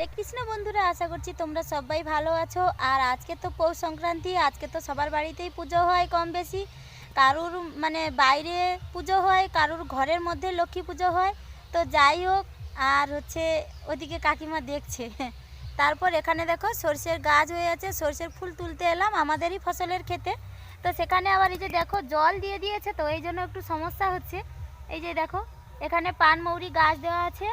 হরে কৃষ্ণ বন্ধুরা, আশা করছি তোমরা সবাই ভালো আছো। আর আজকে তো পৌষ সংক্রান্তি, আজকে তো সবার বাড়িতেই পুজো হয় কম বেশি। কারুর মানে বাইরে পুজো হয়, কারুর ঘরের মধ্যে লক্ষ্মী পুজো হয়। তো যাই হোক, আর হচ্ছে ওদিকে কাকিমা দেখছে। তারপর এখানে দেখো সর্ষের গাছ হয়ে আছে, সর্ষের ফুল তুলতে এলাম আমাদেরই ফসলের খেতে তো সেখানে আবার এই যে দেখো জল দিয়ে দিয়েছে, তো এই জন্য একটু সমস্যা হচ্ছে। এই যে দেখো, এখানে পানমৌরি গাছ দেওয়া আছে।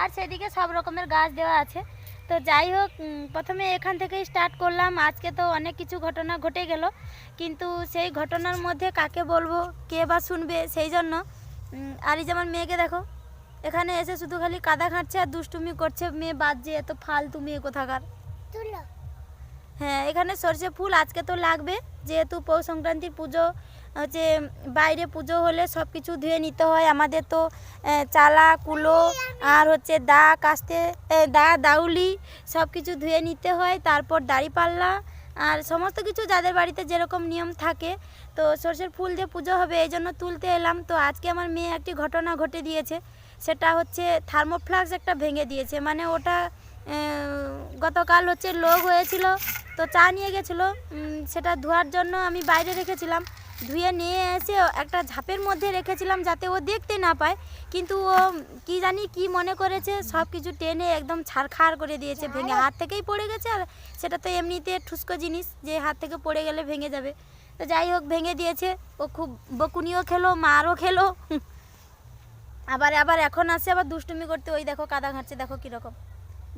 আর সেদিকে সব রকমের গাছ দেওয়া আছে। তো যাই হোক প্রথমে এখান থেকেই স্টার্ট করলাম। আজকে তো অনেক কিছু ঘটনা ঘটে গেল। কিন্তু সেই ঘটনার মধ্যে কাকে বলব কে বা শুনবে সেই জন্য যেমন মেয়েকে দেখো। এখানে এসে শুধু খালি কাদা খাচ্ছে আর দুষ্টুমি করছে। মেয়ে বাজছে এত ফালতু মেয়ে কোথাকার। হ্যাঁ এখানে সর্ষে ফুল আজকে তো লাগবে। যেহেতু পৌষ সংক্রান্তির পুজো হচ্ছে বাইরে পুজো হলে সব কিছু ধুয়ে নিতে হয়। আমাদের তো চালা, কুলো আর হচ্ছে দা কাস্তে দা, দাউলি সব কিছু ধুয়ে নিতে হয়। তারপর দাড়িপাল্লা আর সমস্ত কিছু যাদের বাড়িতে যেরকম নিয়ম থাকে। তো সর্ষের ফুল দিয়ে পুজো হবে, এই জন্য তুলতে এলাম। তো আজকে আমার মেয়ে একটি ঘটনা ঘটে দিয়েছে। সেটা হচ্ছে থার্মোফ্লাক্স একটা ভেঙে দিয়েছে। মানে ওটা গতকাল হচ্ছে লোক হয়েছিল, তো চা নিয়ে গেছিল। সেটা ধোয়ার জন্য আমি বাইরে রেখেছিলাম। ধুয়ে নিয়ে এসে একটা ঝাপের মধ্যে রেখেছিলাম যাতে ও দেখতে না পায়। কিন্তু ও কি জানি কি মনে করেছে সব কিছু টেনে একদম ছাড়খাড় করে দিয়েছে ভেঙে হাত থেকেই পড়ে গেছে আর সেটা তো এমনিতে ঠুসকো জিনিস যে হাত থেকে পড়ে গেলে ভেঙে যাবে। তো যাই হোক ভেঙে দিয়েছে। ও খুব বকুনিও খেলো মারও খেলো। আবার আবার এখন আসে আবার দুষ্টুমি করতে। ওই দেখো কাদা ঘাঁটছে দেখো কীরকম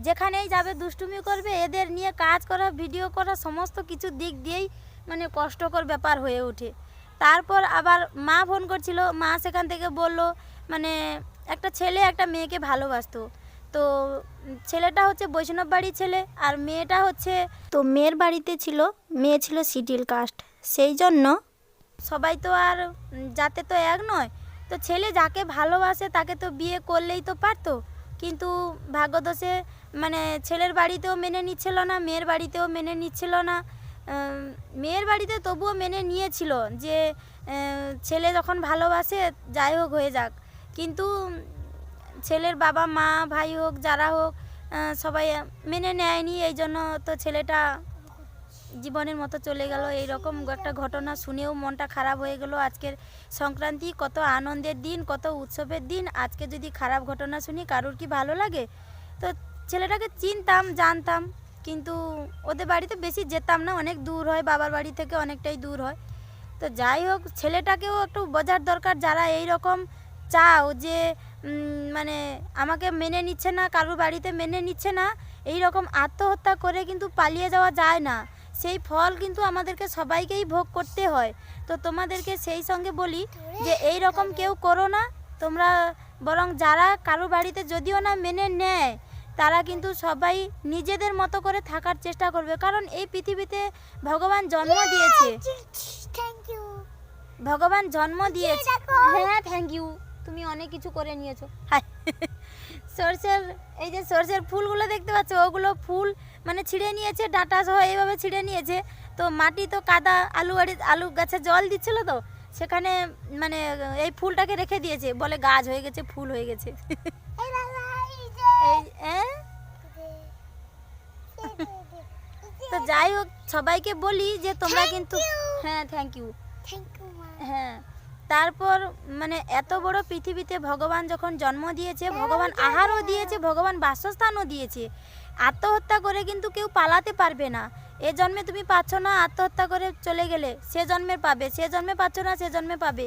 যেখানেই যাবে দুষ্টুমি করবে এদের নিয়ে কাজ করা ভিডিও করা সমস্ত কিছু দিক দিয়েই মানে কষ্টকর ব্যাপার হয়ে ওঠে। তারপর আবার মা ফোন করছিল। মা সেখান থেকে বলল মানে একটা ছেলে একটা মেয়েকে ভালোবাসতো। তো ছেলেটা হচ্ছে বৈষ্ণব বাড়ির ছেলে আর মেয়েটা হচ্ছে তো মেয়ের বাড়িতে ছিল, মেয়ে ছিল সিডিল কাস্ট। সেই জন্য সবাই তো আর যাতে তো এক নয়। তো ছেলে যাকে ভালোবাসে তাকে তো বিয়ে করলেই তো পারতো। কিন্তু ভাগ্যদোষে মানে ছেলের বাড়িতেও মেনে নিচ্ছিল না, মেয়ের বাড়িতেও মেনে নিচ্ছিল না। মেয়ের বাড়িতে তবুও মেনে নিয়েছিল যে ছেলে যখন ভালোবাসে, যাই হোক হয়ে যাক। কিন্তু ছেলের বাবা, মা, ভাই হোক, যারা হোক সবাই মেনে নেয়নি। এই জন্য তো ছেলেটা জীবনের মতো চলে গেল। এই রকম একটা ঘটনা শুনেও মনটা খারাপ হয়ে গেল। আজকের সংক্রান্তি, কত আনন্দের দিন, কত উৎসবের দিন। আজকে যদি খারাপ ঘটনা শুনি, কারুর কি ভালো লাগে? তো ছেলেটাকে চিনতাম, জানতাম। কিন্তু ওদের বাড়িতে বেশি যেতাম না, অনেক দূর হয়, বাবার বাড়ি থেকে অনেকটাই দূর হয়। তো যাই হোক, ছেলেটাকেও একটু বোঝার দরকার, যারা এই রকম চাও যে মানে আমাকে মেনে নিচ্ছে না, কারুর বাড়িতে মেনে নিচ্ছে না এই রকম আত্মহত্যা করে কিন্তু পালিয়ে যাওয়া যায় না। সেই ফল কিন্তু আমাদেরকে সবাইকেই ভোগ করতে হয়। তো তোমাদেরকে সেই সঙ্গে বলি যে এই রকম কেউ করো না, তোমরা বরং যারা কারও বাড়িতে যদিও না মেনে নেয় তারা কিন্তু সবাই নিজেদের মতো করে থাকার চেষ্টা করবে। কারণ এই পৃথিবীতে ভগবান জন্ম দিয়েছে। থ্যাংক ইউ ভগবান জন্ম দিয়েছে। হ্যাঁ থ্যাংক ইউ তুমি অনেক কিছু করে নিয়েছো। সর্ষের এই যে সর্ষের ফুলগুলো দেখতে পাচ্ছ ওগুলো ফুল মানে ছিঁড়ে নিয়েছে ডাঁটা সহ এইভাবে ছিঁড়ে নিয়েছে। তো মাটি তো কাদা আলু বাড়ি আলু গাছে জল দিচ্ছিল তো সেখানে মানে এই ফুলটাকে রেখে দিয়েছে। বলে গাছ হয়ে গেছে ফুল হয়ে গেছে এই বাবা এই যে এই হ্যাঁ তো যাই হোক সবাইকে বলি যে তোমরা কিন্তু হ্যাঁ থ্যাংক ইউ হ্যাঁ। তারপর মানে এত বড় পৃথিবীতে ভগবান যখন জন্ম দিয়েছে ভগবান আহারও দিয়েছে ভগবান বাসস্থানও দিয়েছে। আত্মহত্যা করে কিন্তু কেউ পালাতে পারবে না। এ জন্মে তুমি পাচ্ছ না আত্মহত্যা করে চলে গেলে। সে জন্মে পাবে সে জন্মে পাচ্ছ না সে জন্মে পাবে।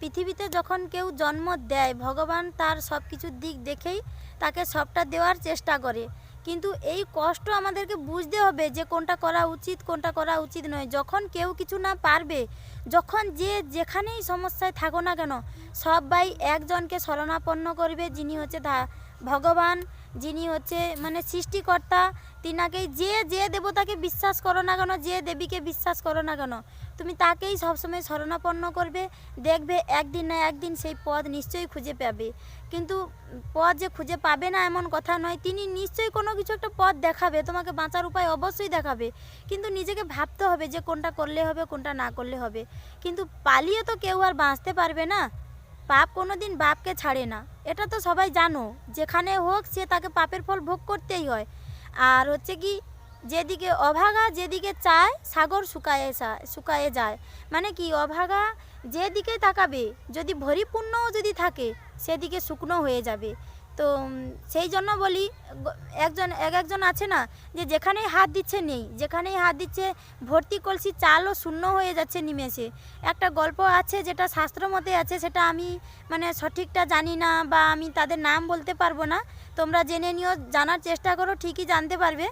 পৃথিবীতে যখন কেউ জন্ম দেয়, ভগবান তার সব কিছুর দিক দেখেই তাকে সবটা দেওয়ার চেষ্টা করে। কিন্তু এই কষ্ট আমাদেরকে বুঝতে হবে যে কোনটা করা উচিত, কোনটা করা উচিত নয়। যখন কেউ কিছু না পারবে, যখন যে যেখানেই সমস্যায় থাকো না কেন, সবাই একজনকে শরণাপন্ন করবে যিনি হচ্ছে ভগবান যিনি হচ্ছে মানে সৃষ্টিকর্তা, তিনাকেই যে যে দেবতাকে বিশ্বাস করো না কেন, যে দেবীকে বিশ্বাস করো না কেন, তুমি তাকেই সবসময় শরণাপন্ন করবে, দেখবে একদিন না একদিন সেই পদ নিশ্চয়ই খুঁজে পাবে। কিন্তু পদ যে খুঁজে পাবে না এমন কথা নয়, তিনি নিশ্চয়ই কোনো কিছু একটা পথ দেখাবে, তোমাকে বাঁচার উপায় অবশ্যই দেখাবে। কিন্তু নিজেকে ভাবতে হবে যে কোনটা করলে হবে, কোনটা না করলে হবে। কিন্তু পালিয়ে তো কেউ আর বাঁচতে পারবে না। পাপ কোনো দিন বাপকে ছাড়ে না। এটা তো সবাই জানো, যেখানে হোক সে তাকে পাপের ফল ভোগ করতেই হয়। আর হচ্ছে কি, যেদিকে অভাগা, যেদিকে চায়, সাগর শুকায়ে শুকায়ে যায়। মানে কি, অভাগা যেদিকে তাকাবে, যদি ভরিপূর্ণও যদি থাকে, সেদিকে শুকনো হয়ে যাবে। তো সেই জন্য বলি একজন এক একজন আছে না যে যেখানেই হাত দিচ্ছে নেই যেখানেই হাত দিচ্ছে ভর্তি কলসি চালও শূন্য হয়ে যাচ্ছে নিমেষে। একটা গল্প আছে যেটা শাস্ত্র মতে আছে সেটা আমি মানে সঠিকটা জানি না বা আমি তাদের নাম বলতে পারব না। তোমরা জেনে নিও জানার চেষ্টা করো ঠিকই জানতে পারবে।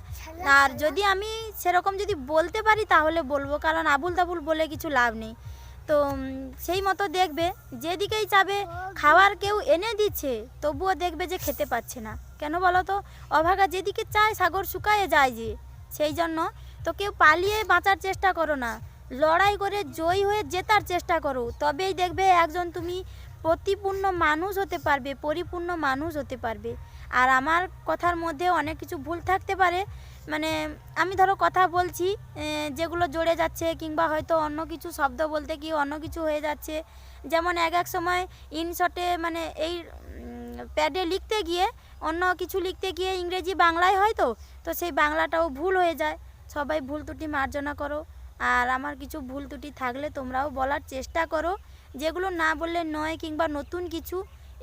আর যদি আমি সেরকম যদি বলতে পারি তাহলে বলব কারণ আবুল তাবুল বলে কিছু লাভ নেই। তো সেই মতো দেখবে, যেদিকেই যাবে খাবার কেউ এনে দিচ্ছে, তবুও দেখবে যে খেতে পাচ্ছে না। কেন বলো তো? অভাগা যেদিকে চায়, সাগর শুকায়ে যায় যে। সেই জন্য তো কেউ পালিয়ে বাঁচার চেষ্টা করো না। লড়াই করে জয়ী হয়ে জেতার চেষ্টা করো। তবেই দেখবে একজন তুমি প্রতিপূর্ণ মানুষ হতে পারবে, পরিপূর্ণ মানুষ হতে পারবে। আর আমার কথার মধ্যে অনেক কিছু ভুল থাকতে পারে মানে আমি ধরো কথা বলছি যেগুলো জড়ে যাচ্ছে কিংবা হয়তো অন্য কিছু শব্দ বলতে গিয়ে অন্য কিছু হয়ে যাচ্ছে। যেমন এক এক সময় ইনশটে মানে এই প্যাডে লিখতে গিয়ে, অন্য কিছু লিখতে গিয়ে ইংরেজি বাংলায় হয় তো তো সেই বাংলাটাও ভুল হয়ে যায়। সবাই ভুল ত্রুটি মার্জনা করো। আর আমার কিছু ভুল ত্রুটি থাকলে তোমরাও বলার চেষ্টা করো। যেগুলো না বললে নয় কিংবা নতুন কিছু,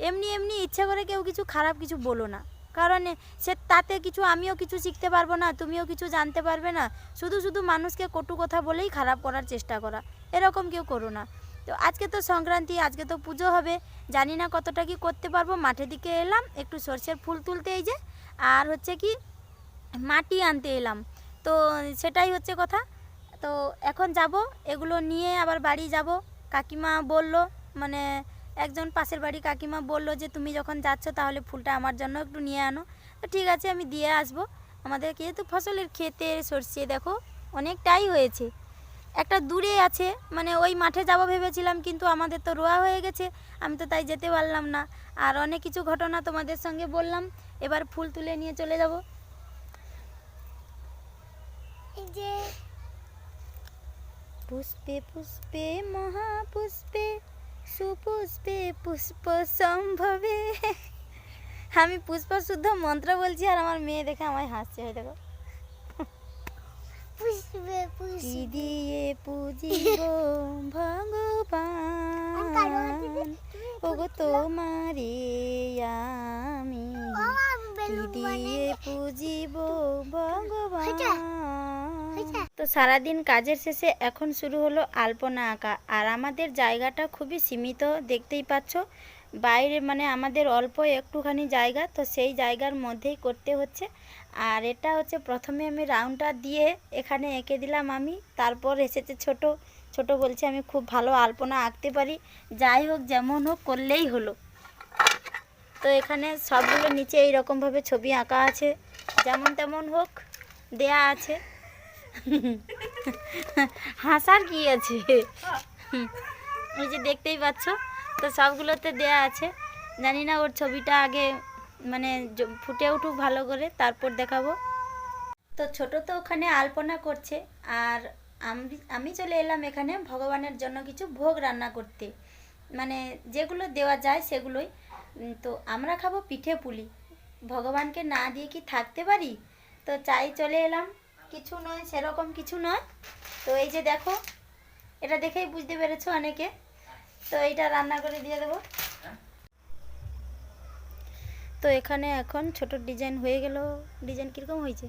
এমনি এমনি ইচ্ছে করে কেউ কিছু খারাপ কিছু বলো না। কারণ সে তাতে কিছু, আমিও কিছু শিখতে পারব না, তুমিও কিছু জানতে পারবে না। শুধু শুধু মানুষকে কটু কথা বলেই খারাপ করার চেষ্টা করা। এরকম কেউ করো না। তো আজকে তো সংক্রান্তি, আজকে তো পুজো হবে। জানি না কতটা কি করতে পারব। মাঠের দিকে এলাম, একটু সর্ষের ফুল তুলতে এই যে, আর হচ্ছে কি মাটি আনতে এলাম। তো সেটাই হচ্ছে কথা। তো এখন যাব, এগুলো নিয়ে আবার বাড়ি যাব। কাকিমা বলল মানে একজন পাশের বাড়ি কাকিমা বলল যে তুমি যখন যাচ্ছ তাহলে ফুলটা আমার জন্য একটু নিয়ে আনো। তো ঠিক আছে আমি দিয়ে আসব। আমাদের যেহেতু ফসলের ক্ষেতে সর্ষে দেখো অনেকটাই হয়েছে। একটা দূরে আছে মানে ওই মাঠে যাব ভেবেছিলাম কিন্তু আমাদের তো রোয়া হয়ে গেছে আমি তো তাই যেতে পারলাম না। আর অনেক কিছু ঘটনা তোমাদের সঙ্গে বললাম এবার ফুল তুলে নিয়ে চলে যাব। এই যে পুষ্পে পুষ্পে মহাপুষ্পে সুপুষ্পে পুষ্প সম্ভবে। আমি পুষ্প শুদ্ধ মন্ত্র বলছি আর আমার মেয়ে দেখে আমায় হাসছে হয়ে দেখো। পুষবে কি দিয়ে পুজিব ভগবান? ওগো তোমারে আমি। দিয়ে পুজিব ভগবান? তো সারাদিন কাজের শেষে এখন শুরু হলো আলপনা আঁকা। আর আমাদের জায়গাটা খুবই সীমিত, দেখতেই পাচ্ছ। বাইরে মানে আমাদের অল্প একটুখানি জায়গা, তো সেই জায়গার মধ্যেই করতে হচ্ছে। আর এটা হচ্ছে প্রথমে আমি রাউন্ডটা দিয়ে এখানে এঁকে দিলাম আমি। তারপর এসেছে ছোট ছোট বলছে আমি খুব ভালো আলপনা আঁকতে পারি। যাই হোক, যেমন হোক, করলেই হলো। তো এখানে সবগুলো নিচে এইরকমভাবে ছবি আঁকা আছে। যেমন তেমন হোক, দেয়া আছে। হাসার কি আছে? ওই যে দেখতেই পাচ্ছ, তো সবগুলোতে দেয়া আছে। জানি না ওর ছবিটা আগে মানে ফুটে উঠুক ভালো করে, তারপর দেখাবো। তো ছোট তো ওখানে আলপনা করছে, আর আমি আমি চলে এলাম এখানে ভগবানের জন্য কিছু ভোগ রান্না করতে। মানে যেগুলো দেওয়া যায় সেগুলোই। তো আমরা খাব পিঠে পুলি। ভগবানকে না দিয়ে কি থাকতে পারি? তো চাই চলে এলাম। কিছু নয় সেরকম কিছু নয়। তো এই যে দেখো এটা দেখেই বুঝতে পেরেছ অনেকে। তো এইটা রান্না করে দিয়ে দেবো। তো এখানে এখন ছোট ডিজাইন হয়ে গেল। ডিজাইন কীরকম হয়েছে?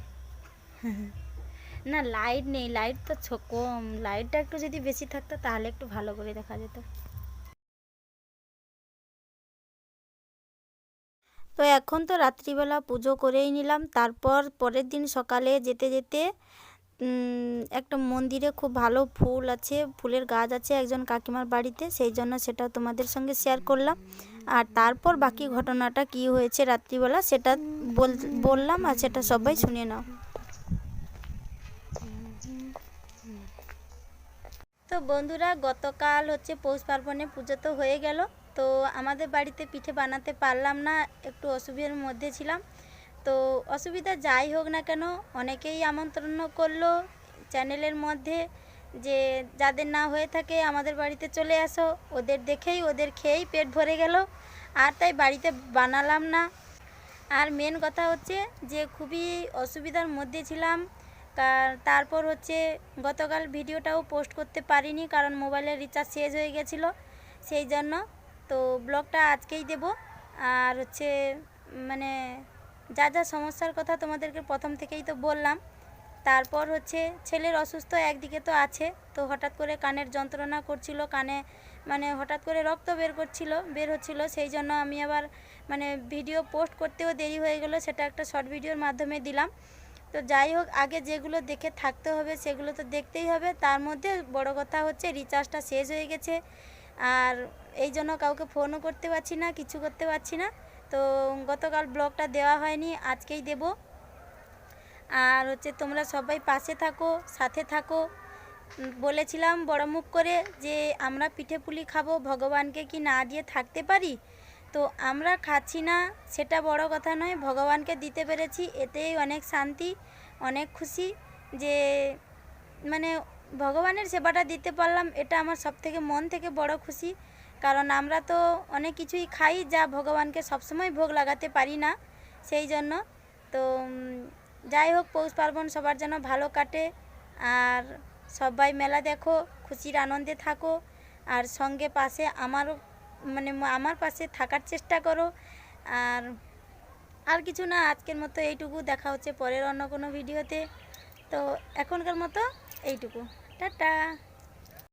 না লাইট নেই। লাইট তো ছ- কম। লাইটটা একটু যদি বেশি থাকতো তাহলে একটু ভালো করে দেখা যেত। তো এখন তো রাত্রিবেলা পুজো করেই নিলাম। তারপর পরের দিন সকালে যেতে যেতে একটা মন্দিরে খুব ভালো ফুল আছে, ফুলের গাছ আছে একজন কাকিমার বাড়িতে, সেই জন্য সেটা তোমাদের সঙ্গে শেয়ার করলাম। আর তারপর বাকি ঘটনাটা কি হয়েছে রাত্রিবেলা সেটা বল- বললাম আর সেটা সবাই শুনে নাও। তো বন্ধুরা, গতকাল হচ্ছে পৌষ পার্বণে পুজো তো হয়ে গেল। তো আমাদের বাড়িতে পিঠে বানাতে পারলাম না, একটু অসুবিধার মধ্যে ছিলাম। তো অসুবিধা যাই হোক না কেন, অনেকেই আমন্ত্রণ করল চ্যানেলের মধ্যে যে যাদের না হয়ে থাকে আমাদের বাড়িতে চলে আসো, ওদের দেখেই ওদের খেয়েই পেট ভরে গেল, আর তাই বাড়িতে বানালাম না। আর মেন কথা হচ্ছে যে খুবই অসুবিধার মধ্যে ছিলাম তারপর হচ্ছে গতকাল ভিডিওটাও পোস্ট করতে পারিনি কারণ মোবাইলের রিচার্জ শেষ হয়ে গেছিল, সেই জন্য তো ব্লগটা আজকেই দেব। আর হচ্ছে মানে যা যা সমস্যার কথা তোমাদেরকে প্রথম থেকেই তো বললাম, তারপর হচ্ছে ছেলের অসুস্থ একদিকে তো আছে, তো হঠাৎ করে কানের যন্ত্রণা করছিল, কানে মানে হঠাৎ করে রক্ত বের করছিল, বের হচ্ছিল, সেই জন্য আমি আবার মানে ভিডিও পোস্ট করতেও দেরি হয়ে গেলো, সেটা একটা শর্ট ভিডিওর মাধ্যমে দিলাম। তো যাই হোক, আগে যেগুলো দেখে থাকতে হবে, সেগুলো তো দেখতেই হবে। তার মধ্যে বড় কথা হচ্ছে রিচার্জটা শেষ হয়ে গেছে। আর এই জন্য কাউকে ফোনও করতে পারছি না, কিছু করতে পারছি না। তো গতকাল ব্লগটা দেওয়া হয়নি, আজকেই দেব। আর হচ্ছে তোমরা সবাই পাশে থাকো, সাথে থাকো। বলেছিলাম বড় মুখ করে যে আমরা পিঠে পুলি খাব, ভগবানকে কি না দিয়ে থাকতে পারি? তো আমরা খাচ্ছি না, সেটা বড় কথা নয়, ভগবানকে দিতে পেরেছি, এতেই অনেক শান্তি, অনেক খুশি যে মানে ভগবানের সেবাটা দিতে পারলাম, এটা আমার সব থেকে মন থেকে বড় খুশি। কারণ আমরা তো অনেক কিছুই খাই যা ভগবানকে সবসময় ভোগ লাগাতে পারি না, সেই জন্য। তো যাই হোক, পৌষ পার্বণ সবার যেন ভালো কাটে। আর সবাই মেলা দেখো, খুশির আনন্দে থাকো। আর সঙ্গে পাশে আমারও মানে আমার পাশে থাকার চেষ্টা করো। আর আর কিছু না, আজকের মতো এইটুকু। দেখা হচ্ছে পরের অন্য কোনো ভিডিওতে। তো, এখনকার মতো এইটুকু। 哒哒。